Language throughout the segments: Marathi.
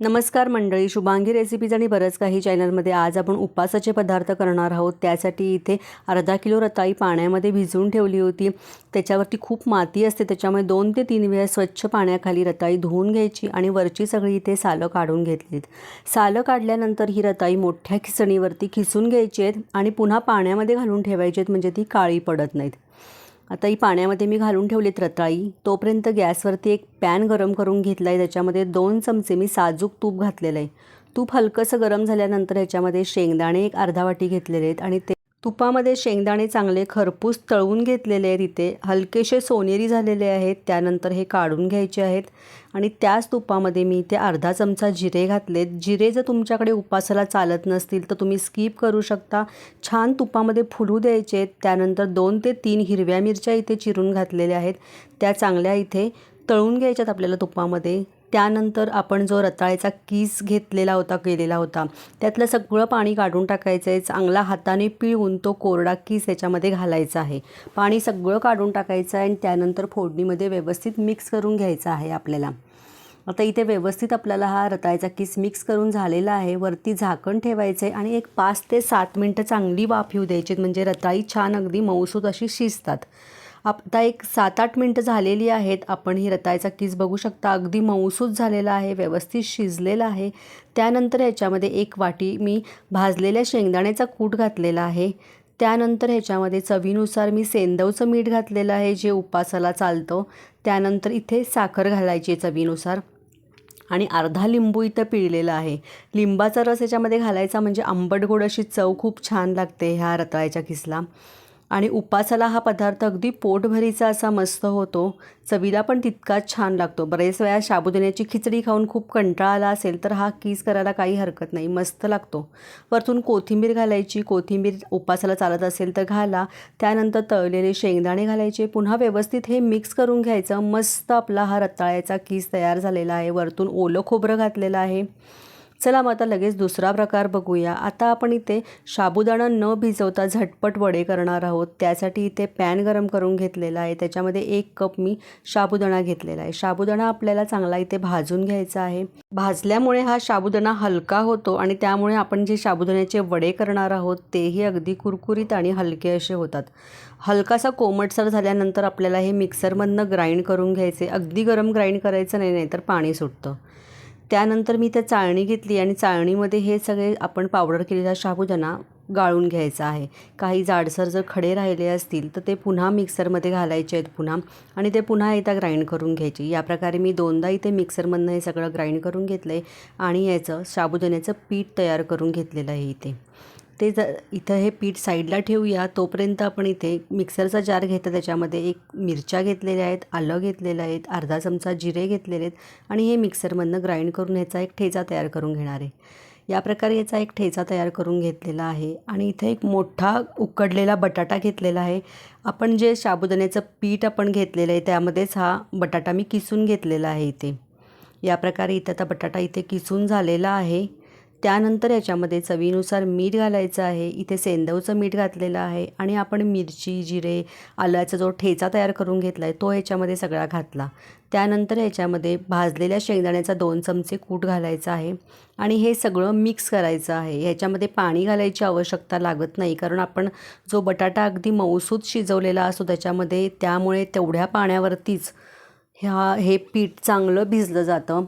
नमस्कार मंडळी शुभांगी रेसिपीज आणि बरंच काही चॅनलमध्ये आज आपण उपासाचे पदार्थ करणार आहोत. त्यासाठी इथे अर्धा किलो रताळी पाण्यामध्ये भिजवून ठेवली होती. त्याच्यावरती खूप माती असते त्याच्यामुळे दोन ते तीन वेळा स्वच्छ पाण्याखाली रताळी धुवून घ्यायची आणि वरची सगळी इथे सालं काढून घेतलीत. सालं काढल्यानंतर ही रताळी मोठ्या खिसणीवरती खिसून घ्यायची आहेत आणि पुन्हा पाण्यामध्ये घालून ठेवायची आहेत म्हणजे ती काळी पडत नाहीत. आता ही पाण्यामध्ये मी घालून ठेवलीत रताळी. तोपर्यंत गॅसवरती एक पॅन गरम करून घेतला आहे त्याच्यामध्ये दोन चमचे मी साजूक तूप घातलेलं आहे तूप हलकंसं गरम झाल्यानंतर ह्याच्यामध्ये शेंगदाणे एक अर्धा वाटी घेतलेले आहेत आणि ते तुपामध्ये शेंगदाणे चांगले खरपूस तळून घेतलेले आहेत इथे. हलकेसे सोनेरी झालेले आहेत. त्यानंतर हे काढून घ्यायचे आहेत. आणि त्याच तुपामध्ये मी इथे अर्धा चमचा जिरे घातलेत. जिरे जर तुमच्याकडे उपासाला चालत नसतील तर तुम्ही स्किप करू शकता. छान तुपामध्ये फुलू द्यायचे आहेत. त्यानंतर दोन ते तीन हिरव्या मिरच्या इथे चिरून घातलेल्या आहेत. त्या चांगल्या इथे तळून घ्यायच्यात आपल्याला तुपामध्ये. त्यानंतर आपण जो रताळ्याचा किस घेतलेला होता केलेला होता त्यातलं सगळं पाणी काढून टाकायचं आहे. चांगला हाताने पिळून तो कोरडा कीस याच्यामध्ये घालायचा आहे. पाणी सगळं काढून टाकायचं आहे आणि त्यानंतर फोडणीमध्ये व्यवस्थित मिक्स करून घ्यायचं आहे आपल्याला. आता इथे व्यवस्थित आपल्याला हा रताळ्याचा किस मिक्स करून झालेला आहे. वरती झाकण ठेवायचं आहे आणि एक पाच ते सात मिनटं चांगली वाफ येऊ द्यायची म्हणजे रताळी छान अगदी मऊसूत अशी शिजतात. आता एक सात आठ मिनटं झालेली आहेत. आपण ही रताळ्याचा किस बघू शकता. अगदी मऊसूत झालेला आहे व्यवस्थित शिजलेला आहे. त्यानंतर ह्याच्यामध्ये एक वाटी मी भाजलेल्या शेंगदाण्याचा कूट घातलेला आहे. त्यानंतर ह्याच्यामध्ये चवीनुसार मी सेंदवचं मीठ घातलेलं आहे जे उपासाला चालतं. त्यानंतर इथे साखर घालायची चवीनुसार. आणि अर्धा लिंबू इथं पिळलेला आहे. लिंबाचा रस याच्यामध्ये घालायचा म्हणजे आंबट गोड अशी चव खूप छान लागते ह्या रताळ्याच्या किसला. आणि उपासाला हा पदार्थ अगदी पोटभरीचा असा मस्त होतो. चवीला पण तितकाच छान लागतो. बरेच वेळा साबुदाण्याची खिचडी खाऊन खूप कंटाळा आला असेल तर हा कीस करायला काही हरकत नाही. मस्त लागतो. वरतून कोथिंबीर घालायची. कोथिंबीर उपासाला चालत असेल तर घाला. त्यानंतर तळलेले शेंगदाणे घालायचे. पुन्हा व्यवस्थित हे मिक्स करून घ्यायचं. मस्त आपला हा रताळ्याचा कीस तयार झालेला आहे. वरतून ओलं खोबरं घातलेलं आहे. चला मग आता लगेच दुसरा प्रकार बघूया. आता आपण इथे साबुदाणा न भिजवता झटपट वडे करणार आहोत. त्यासाठी इथे पॅन गरम करून घेतलेला आहे. त्याच्यामध्ये एक कप मी साबुदाणा घेतलेला आहे. साबुदाणा आपल्याला चांगला इथे भाजून घ्यायचा आहे. भाजल्यामुळे हा साबुदाणा हलका होतो आणि त्यामुळे आपण जे साबुदाण्याचे वडे करणार आहोत तेही अगदी कुरकुरीत आणि हलके असे होतात. हलकासा कोमटसर झाल्यानंतर आपल्याला हे मिक्सरमधनं ग्राइंड करून घ्यायचे. अगदी गरम ग्राइंड करायचं नाही नाही तर पाणी सुटतं. त्यानंतर मी त्या चाळणी घेतली आणि चाळणीमध्ये हे सगळे आपण पावडर केलेला साबुदाणा गाळून घ्यायचा आहे. काही जाडसर जर खडे राहिले असतील तर ते पुन्हा मिक्सरमध्ये घालायचे आहेत पुन्हा आणि ते पुन्हा एकदा ग्राइंड करून घ्यायचे. या प्रकारे मी दोनदा इथे मिक्सरमधनं हे सगळं ग्राइंड करून घेतलं आहे आणि याचं साबुदाण्याचं पीठ तयार करून घेतलेलं आहे इथे. ते ज इथं हे पीठ साईडला ठेवूया. तोपर्यंत आपण इथे मिक्सरचा जार घेतो त्याच्यामध्ये एक मिरच्या घेतलेल्या आहेत आलं घेतलेलं आहेत अर्धा चमचा जिरे घेतलेले आहेत आणि हे मिक्सरमधनं ग्राइंड करून ह्याचा एक ठेचा तयार करून घेणार आहे. या प्रकारे याचा एक ठेचा तयार करून घेतलेला आहे आणि इथे एक मोठा उकडलेला बटाटा घेतलेला आहे. आपण जे साबुदाण्याचं पीठ आपण घेतलेलं आहे त्यामध्येच हा बटाटा मी किसून घेतलेला आहे इथे. या प्रकारे इथं आता बटाटा इथे किसून झालेला आहे. त्यानंतर याच्यामध्ये चवीनुसार मीठ घालायचं आहे. इथे सेंदवचं मीठ घातलेलं आहे आणि आपण मिरची जिरे आल्याचा जो ठेचा तयार करून घेतला आहे तो ह्याच्यामध्ये सगळा घातला. त्यानंतर याच्यामध्ये भाजलेल्या शेंगदाण्याचा दोन चमचे कूट घालायचा आहे आणि हे सगळं मिक्स करायचं आहे. ह्याच्यामध्ये पाणी घालायची आवश्यकता लागत नाही कारण आपण जो बटाटा अगदी मऊसूत शिजवलेला असतो त्याच्यामध्ये त्यामुळे तेवढ्या पाण्यावरतीच ह्या हे पीठ चांगलं भिजलं जातं.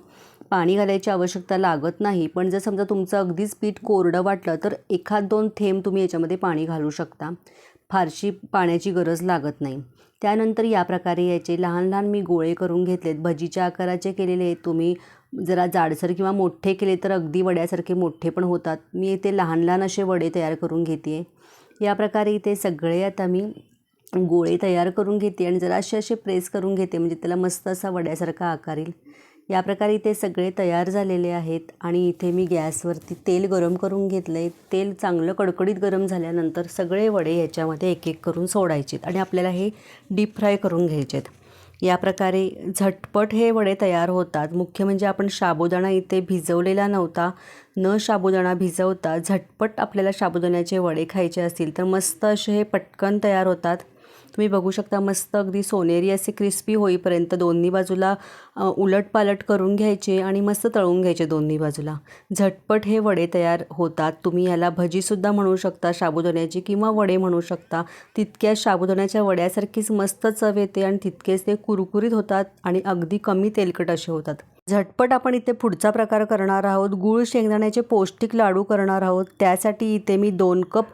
पाणी घालायची आवश्यकता लागत नाही. पण जर समजा तुमचं अगदीच पीठ कोरडं वाटलं तर एखाद दोन थेंब तुम्ही याच्यामध्ये पाणी घालू शकता. फारशी पाण्याची गरज लागत नाही. त्यानंतर या प्रकारे याचे लहान लहान मी गोळे करून घेतलेत. भजीच्या आकाराचे केलेले आहेत तुम्ही. जरा जाडसर किंवा मोठे केले तर अगदी वड्यासारखे मोठे पण होतात. मी इथे लहान लहान असे वडे तयार करून घेते या प्रकारे इथे सगळे आता मी गोळे तयार करून घेते आणि जरासे असे प्रेस करून घेते म्हणजे त्याला मस्त असा वड्यासारखा आकार येईल. या प्रकारे इथे सगळे तयार झालेले आहेत आणि इथे मी गॅसवरती तेल गरम करून घेतलं आहे तेल चांगलं कडकडीत गरम झाल्यानंतर सगळे वडे ह्याच्यामध्ये एक एक करून सोडायचेत आणि आपल्याला हे डीप फ्राय करून घ्यायचे आहेत या प्रकारे झटपट हे वडे तयार होतात. मुख्य म्हणजे आपण साबुदाणा इथे भिजवलेला नव्हता. न साबुदाणा भिजवता झटपट आपल्याला साबुदाण्याचे वडे खायचे असतील तर मस्त असे हे पटकन तयार होतात. तुम्ही बघू शकता मस्त अगदी सोनेरी असे क्रिस्पी होईपर्यंत दोन्ही बाजूला उलटपालट करून घ्यायचे आणि मस्त तळून घ्यायचे दोन्ही बाजूला. झटपट हे वडे तयार होतात. तुम्ही याला भजीसुद्धा म्हणू शकता साबुदाण्याची किंवा वडे म्हणू शकता. तितक्या साबुदाण्याच्या वड्यासारखीच मस्त चव येते आणि तितकेच ते कुरकुरीत होतात आणि अगदी कमी तेलकट असे होतात. झटपट आपण इथे पुढचा प्रकार करणार आहोत. गूळ शेंगदाण्याचे पौष्टिक लाडू करणार आहोत. त्यासाठी इथे मी दोन कप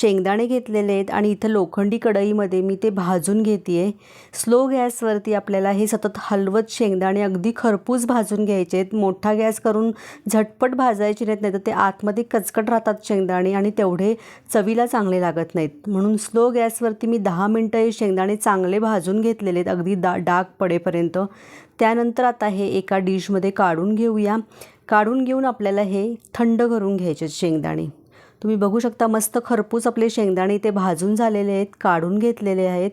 शेंगदाणे घेतलेले आहेत आणि इथं लोखंडी कढईमध्ये मी ते भाजून घेते आहे स्लो गॅसवरती आपल्याला हे सतत हलवत शेंगदाणे अगदी खरपूस भाजून घ्यायचे आहेत. मोठा गॅस करून झटपट भाजायचे नाहीत नाही तर ते आतमध्ये कचकट राहतात शेंगदाणे आणि तेवढे चवीला चांगले लागत नाहीत. म्हणून स्लो गॅसवरती मी दहा मिनटं हे शेंगदाणे चांगले भाजून घेतलेले आहेत अगदी दा डाग पडेपर्यंत. त्यानंतर आता हे एका डिश डिशमध्ये काढून घेऊया. काढून घेऊन आपल्याला हे थंड करून घ्यायचे शेंगदाणे. तुम्ही बघू शकता मस्त खरपूस आपले शेंगदाणे ते भाजून झालेले आहेत काढून घेतलेले आहेत.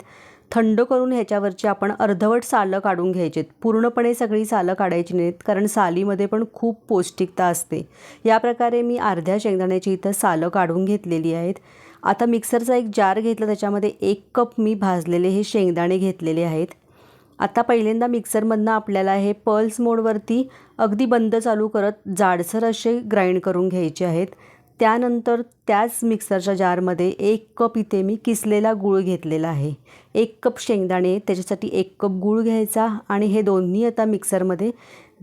थंड करून ह्याच्यावरची आपण अर्धवट सालं काढून घ्यायचे आहेत पूर्णपणे सगळी सालं काढायची नाहीत कारण सालीमध्ये पण खूप पौष्टिकता असते. या प्रकारे मी अर्ध्या शेंगदाण्याची इथं सालं काढून घेतलेली आहेत. आता मिक्सरचा एक जार घेतला त्याच्यामध्ये एक कप मी भाजलेले हे शेंगदाणे घेतलेले आहेत. आता पहिल्यांदा मिक्सरमधनं आपल्याला हे पल्स मोडवरती अगदी बंद चालू करत जाडसर असे ग्राइंड करून घ्यायचे आहेत. त्यानंतर त्याच मिक्सरच्या जारमध्ये एक कप इथे मी किसलेला गूळ घेतलेला आहे. एक कप शेंगदाणे त्याच्यासाठी एक कप गूळ घ्यायचा आणि हे दोन्ही आता मिक्सरमध्ये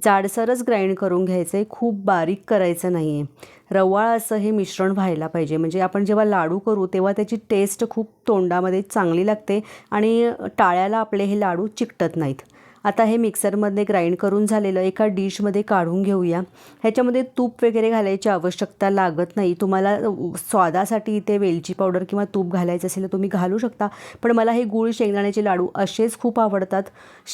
जाडसरच ग्राइंड करून घ्यायचं आहे खूप बारीक करायचं नाही आहे रवाळ असं हे मिश्रण व्हायला पाहिजे. म्हणजे आपण जेव्हा लाडू करू तेव्हा त्याची टेस्ट खूप तोंडामध्ये चांगली लागते आणि टाळ्याला आपले हे लाडू चिकटत नाहीत. आता हे मिक्सरमध्ये ग्राइंड करून झालेलं एका डिशमध्ये काढून घेऊया. ह्याच्यामध्ये तूप वगैरे घालायची आवश्यकता लागत नाही. तुम्हाला स्वादासाठी इथे वेलची पावडर किंवा तूप घालायचं असेल तर तुम्ही घालू शकता. पण मला हे गूळ शेंगदाण्याचे लाडू असेच खूप आवडतात.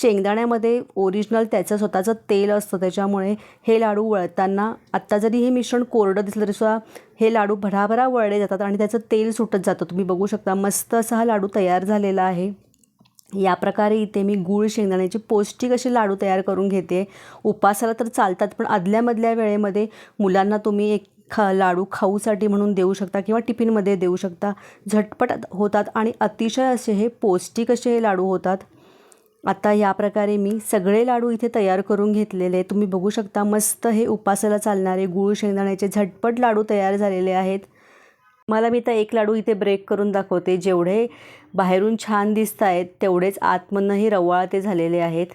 शेंगदाण्यामध्ये ओरिजिनल त्याचं स्वतःचं तेल असतं त्याच्यामुळे हे लाडू वळताना आत्ता जरी हे मिश्रण कोरडं दिसलं तरीसुद्धा हे लाडू भराभरा वळले जातात आणि त्याचं तेल सुटत जातं. तुम्ही बघू शकता मस्त असा हा लाडू तयार झालेला आहे. या प्रकारे इथे मी गूळ शेंगदाण्याचे पौष्टिक असे लाडू तयार करून घेते. उपासाला तर चालतात पण आदल्यामधल्या वेळेमध्ये मुलांना तुम्ही एक खा लाडू खाऊसाठी म्हणून देऊ शकता किंवा टिफिनमध्ये देऊ शकता. झटपट होतात आणि अतिशय असे हे पौष्टिक असे हे लाडू होतात. आता या प्रकारे मी सगळे लाडू इथे तयार करून घेतलेले तुम्ही बघू शकता मस्त हे उपासाला चालणारे गूळ शेंगदाण्याचे झटपट लाडू तयार झालेले आहेत. मला मी तर एक लाडू इथे ब्रेक करून दाखवते. जेवढे बाहेरून छान दिसत आहेत तेवढेच आतमधनंही रवाळते झालेले आहेत.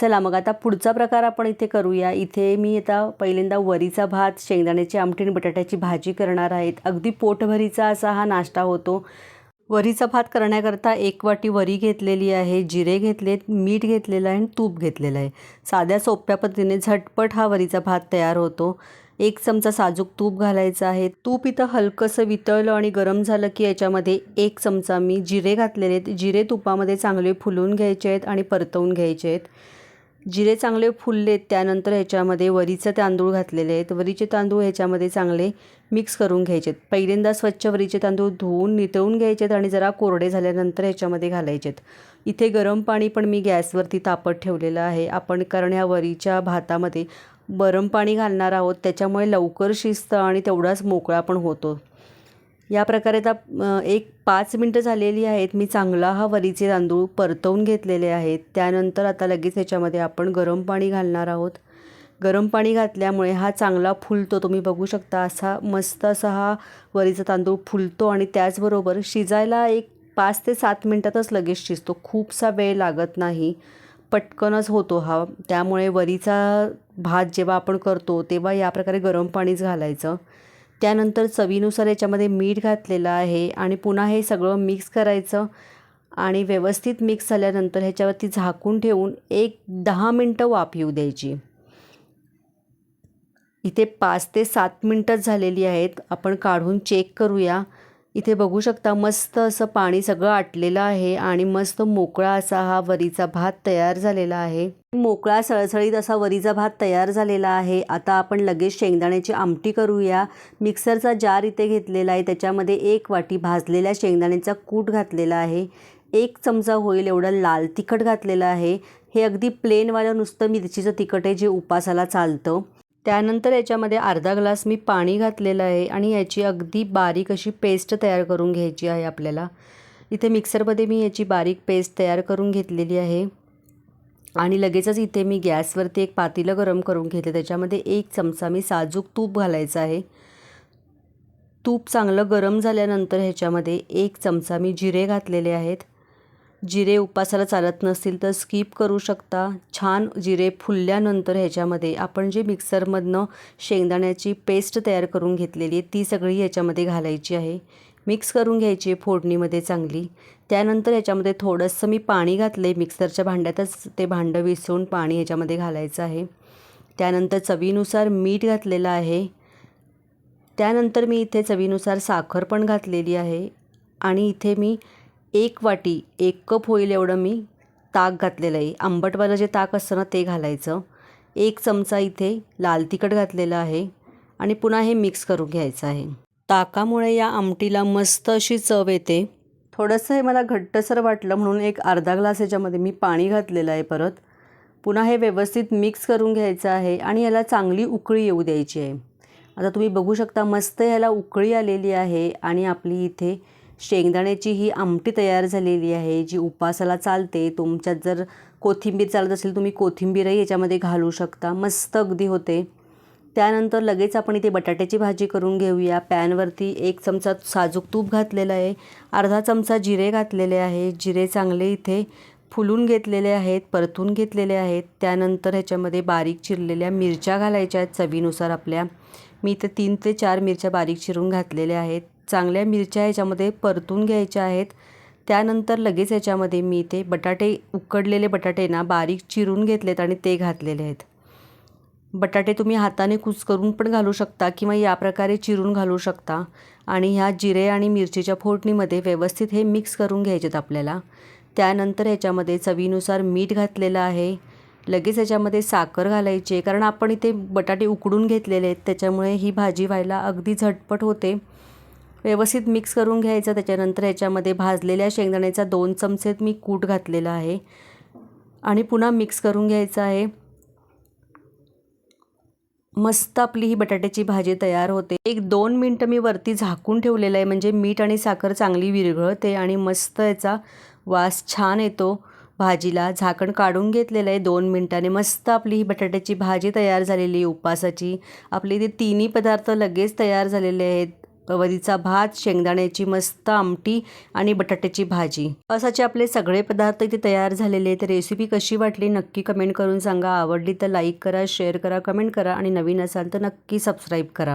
चला मग आता पुढचा प्रकार आपण इथे करूया. इथे मी आता पहिल्यांदा वरीचा भात शेंगदाण्याची आमटी आणि बटाट्याची भाजी करणार आहेत. अगदी पोटभरीचा असा हा नाश्ता होतो. वरीचा भात करण्याकरता एक वाटी वरी घेतलेली आहे जिरे घेतलेत मीठ घेतलेलं आहे आणि तूप घेतलेलं आहे. साध्या सोप्या पद्धतीने झटपट हा वरीचा भात तयार होतो. एक चमचा साजूक तूप घालायचं आहे. तूप इथं हलकंसं वितळलं आणि गरम झालं की याच्यामध्ये एक चमचा मी जिरे घातलेले आहेत. जिरे तुपामध्ये चांगले फुलवून घ्यायचे आहेत आणि परतवून घ्यायचे आहेत. जिरे चांगले फुललेत त्यानंतर ह्याच्यामध्ये वरीचे तांदूळ घातलेले आहेत. वरीचे तांदूळ ह्याच्यामध्ये चांगले मिक्स करून घ्यायचे आहेत. पहिल्यांदा स्वच्छ वरीचे तांदूळ धुवून नितळून घ्यायचे आहेत आणि जरा कोरडे झाल्यानंतर ह्याच्यामध्ये घालायचे आहेत. इथे गरम पाणी पण मी गॅसवरती तापत ठेवलेलं आहे. आपण कारण ह्या वरीच्या भातामध्ये गरम पाणी घालणार आहोत त्याच्यामुळे लवकर शिजतं आणि तेवढाच मोकळा पण होतो. या प्रकारे आता एक पाच मिनटं झालेली आहेत. मी चांगला हा वरीचे तांदूळ परतवून घेतलेले आहेत. त्यानंतर आता लगेच ह्याच्यामध्ये आपण गरम पाणी घालणार आहोत. गरम पाणी घातल्यामुळे हा चांगला फुलतो. तुम्ही बघू शकता असा मस्त असा हा वरीचा तांदूळ फुलतो आणि त्याचबरोबर शिजायला एक पाच ते सात मिनटातच लगेच शिजतो. खूपसा वेळ लागत नाही. पटकनच होतो हा. त्यामुळे वरीचा भात जेव्हा आपण करतो तेव्हा या प्रकारे गरम पाणीच घालायचं. त्यानंतर चवीनुसार याच्यामध्ये मीठ घातलेलं आहे आणि पुन्हा हे सगळं मिक्स करायचं आणि व्यवस्थित मिक्स झाल्यानंतर ह्याच्यावरती झाकून ठेवून एक दहा मिनटं वाफ येऊ द्यायची. इथे पाच ते सात मिनटंच झालेली आहेत. आपण काढून चेक करूया. इथे बघू शकता मस्त असं पाणी सगळं आटलेलं आहे आणि मस्त मोकळा असा हा वरीचा भात तयार झालेला आहे. मोकळा सळसळीत असा वरीचा भात तयार झालेला आहे. आता आपण लगेच शेंगदाण्याची आमटी करूया. मिक्सरचा जार इथे घेतलेला आहे. त्याच्यामध्ये एक वाटी भाजलेल्या शेंगदाण्याचा कूट घातलेला आहे. एक चमचा होईल एवढं लाल तिखट घातलेलं आहे. हे अगदी प्लेनवालं नुसतं मिरचीचं तिखट आहे जे उपासाला चालतं. त्यानंतर याच्यामध्ये अर्धा ग्लास मी पाणी घातलेलं आहे आणि याची अगदी बारीक अशी पेस्ट तयार करून घ्यायची आहे आपल्याला. इथे मिक्सरमध्ये मी याची बारीक पेस्ट तयार करून घेतलेली आहे. आणि लगेचच इथे मी गॅसवरती एक पातेलं गरम करून घेतलं त्याच्यामध्ये एक चमचा मी साजूक तूप घालायचं आहे. तूप चांगलं गरम झाल्यानंतर ह्याच्यामध्ये एक चमचा मी जिरे घातलेले आहेत. जिरे उपासाला चालत नसतील तर स्किप करू शकता. छान जिरे फुलल्यानंतर ह्याच्यामध्ये आपण जे मिक्सरमधनं शेंगदाण्याची पेस्ट तयार करून घेतलेली आहे ती सगळी ह्याच्यामध्ये घालायची आहे. मिक्स करून घ्यायची आहे फोडणीमध्ये चांगली. त्यानंतर ह्याच्यामध्ये थोडंसं मी पाणी घातलं आहे मिक्सरच्या भांड्यातच ते भांडं विसळून पाणी ह्याच्यामध्ये घालायचं आहे. त्यानंतर चवीनुसार मीठ घातलेलं आहे. त्यानंतर मी इथे चवीनुसार साखर पण घातलेली आहे. आणि इथे मी एक वाटी एक कप होईल एवढं मी ताक घातलेलं आहे. आंबटवालं जे ताक असतं ना ते घालायचं. एक चमचा इथे लाल तिखट घातलेलं आहे आणि पुन्हा हे मिक्स करून घ्यायचं आहे. ताकामुळे या आमटीला मस्त अशी चव येते. थोडंसं हे मला घट्टसर वाटलं म्हणून एक अर्धा ग्लास याच्यामध्ये मी पाणी घातलेलं आहे परत. पुन्हा हे व्यवस्थित मिक्स करून घ्यायचं आहे आणि याला चांगली उकळी येऊ द्यायची आहे. आता तुम्ही बघू शकता मस्त ह्याला उकळी आलेली आहे आणि आपली इथे शेंगदाण्याची ही आमटी तयार झालेली आहे जी उपासाला चालते. तुमच्यात जर कोथिंबीर चालत असेल तुम्ही कोथिंबीरही याच्यामध्ये घालू शकता. मस्त अगदी होते. त्यानंतर लगेच आपण इथे बटाट्याची भाजी करून घेऊया. पॅनवरती एक चमचा साजूक तूप घातलेलं आहे. अर्धा चमचा जिरे घातलेले आहे. जिरे चांगले इथे फुलून घेतलेले आहेत परतून घेतलेले आहेत. त्यानंतर ह्याच्यामध्ये बारीक चिरलेल्या मिरच्या घालायच्या आहेत चवीनुसार आपल्या. मी इथे तीन ते चार मिरच्या बारीक चिरून घातलेल्या आहेत. चांगल्या मिरच्या याच्यामध्ये परतून घ्यायच्या आहेत. त्यानंतर लगेच याच्यामध्ये मी इथे बटाटे उकडलेले बटाटे ना बारीक चिरून घेतलेत आणि ते घातलेले आहेत. बटाटे तुम्ही हाताने कुस्करून पण घालू शकता किंवा या प्रकारे चिरून घालू शकता. आणि ह्या जिरे आणि मिरचीच्या फोडणीमध्ये व्यवस्थित हे मिक्स करून घ्यायचेत आपल्याला. त्यानंतर ह्याच्यामध्ये चवीनुसार मीठ घातलेलं आहे. लगेच ह्याच्यामध्ये साखर घालायची आहे. कारण आपण इथे बटाटे उकडून घेतलेले आहेत. त्याच्यामुळे ही भाजी व्हायला अगदी झटपट होते. व्यवस्थित मिक्स करून घ्यायचं. त्याच्यानंतर ह्याच्यामध्ये भाजलेल्या शेंगदाण्याचा दोन चमचेत मी कूट घातलेला आहे. आणि पुन्हा मिक्स करून घ्यायचं आहे. मस्त आपली ही बटाट्याची भाजी तयार होते. एक दोन मिनटं मी वरती झाकून ठेवलेलं आहे. म्हणजे मीठ आणि साखर चांगली विरघळते आणि मस्त याचा वास छान येतो भाजीला. झाकण काढून घेतलेलं आहे दोन मिनटाने. मस्त आपली ही बटाट्याची भाजी तयार झालेली उपासाची. आपले ते तिन्ही पदार्थ लगेच तयार झालेले आहेत. वरीचा भात शेंगदाण्याची मस्त आमटी आणि बटाट्याची भाजी. असाचे आपले सगळे पदार्थ इथे तयार झालेले आहेत. रेसिपी कशी वाटली नक्की कमेंट करून सांगा. आवडली तर लाईक करा शेअर करा कमेंट करा आणि नवीन असाल तर नक्की सबस्क्राईब करा.